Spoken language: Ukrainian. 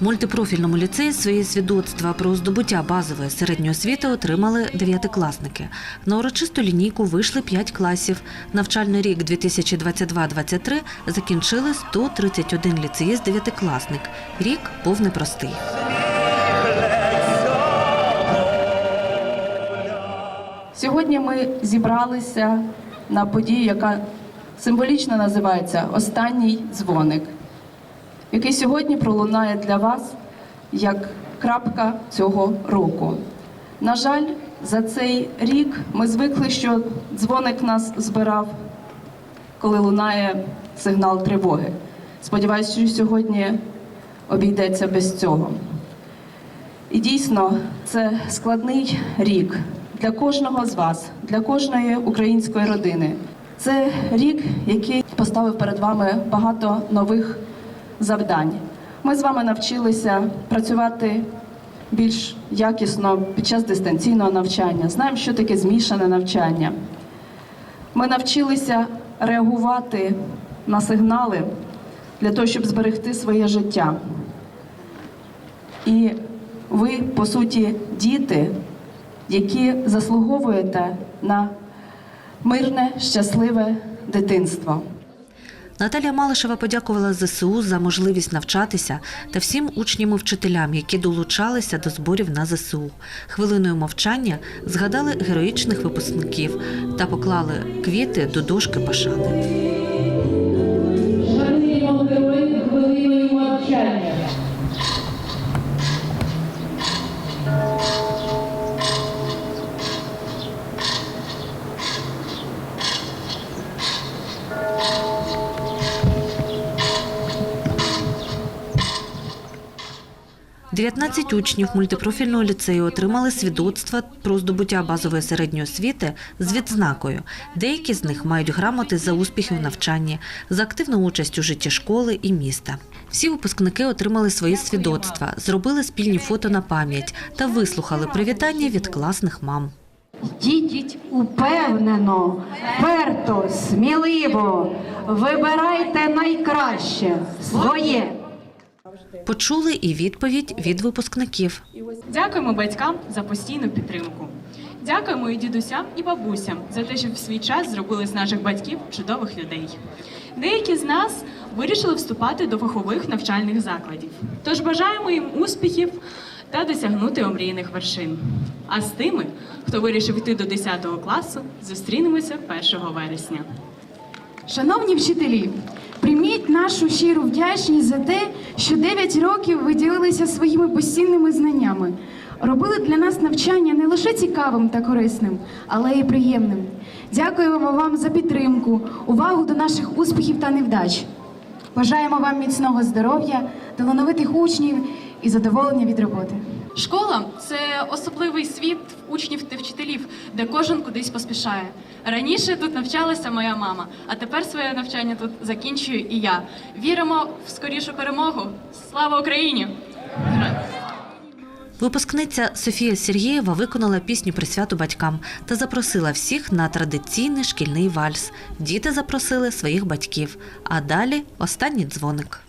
Мультипрофільному ліцеї свої свідоцтва про здобуття базової середньої освіти отримали дев'ятикласники. На урочисту лінійку вийшли п'ять класів. Навчальний рік 2022-2023 закінчили 131 ліцеїст дев'ятикласник. Рік був непростий. Сьогодні ми зібралися на подію, яка символічно називається Останній дзвоник, який сьогодні пролунає для вас як крапка цього року. На жаль, за цей рік ми звикли, що дзвоник нас збирав, коли лунає сигнал тривоги. Сподіваюся, що сьогодні обійдеться без цього. І дійсно, це складний рік для кожного з вас, для кожної української родини. Це рік, який поставив перед вами багато нових завдань. Ми з вами навчилися працювати більш якісно під час дистанційного навчання. Знаємо, що таке змішане навчання. Ми навчилися реагувати на сигнали для того, щоб зберегти своє життя. І ви, по суті, діти, які заслуговуєте на мирне, щасливе дитинство. Наталія Малишева подякувала ЗСУ за можливість навчатися та всім учням і вчителям, які долучалися до зборів на ЗСУ. Хвилиною мовчання згадали героїчних випускників та поклали квіти до дошки пошани. 19 учнів мультипрофільного ліцею отримали свідоцтва про здобуття базової середньої освіти з відзнакою. Деякі з них мають грамоти за успіхи в навчанні, за активну участь у житті школи і міста. Всі випускники отримали свої свідоцтва, зробили спільні фото на пам'ять та вислухали привітання від класних мам. Йдіть упевнено, вперто, сміливо, вибирайте найкраще своє. Почули і відповідь від випускників. Дякуємо батькам за постійну підтримку. Дякуємо і дідусям, і бабусям за те, що в свій час зробили з наших батьків чудових людей. Деякі з нас вирішили вступати до фахових навчальних закладів. Тож бажаємо їм успіхів та досягнути омріяних вершин. А з тими, хто вирішив йти до 10 класу, зустрінемося 1 вересня. Шановні вчителі, прийміть нашу щиру вдячність за те, що 9 років ви ділилися своїми постійними знаннями, робили для нас навчання не лише цікавим та корисним, але й приємним. Дякуємо вам за підтримку, увагу до наших успіхів та невдач. Бажаємо вам міцного здоров'я, талановитих учнів і задоволення від роботи. Школа це особливий світ учнів та вчителів, де кожен кудись поспішає. Раніше тут навчалася моя мама, а тепер своє навчання тут закінчую і я. Віримо в скорішу перемогу. Слава Україні! Випускниця Софія Сергієва виконала пісню присвяту батькам та запросила всіх на традиційний шкільний вальс. Діти запросили своїх батьків. А далі останній дзвоник.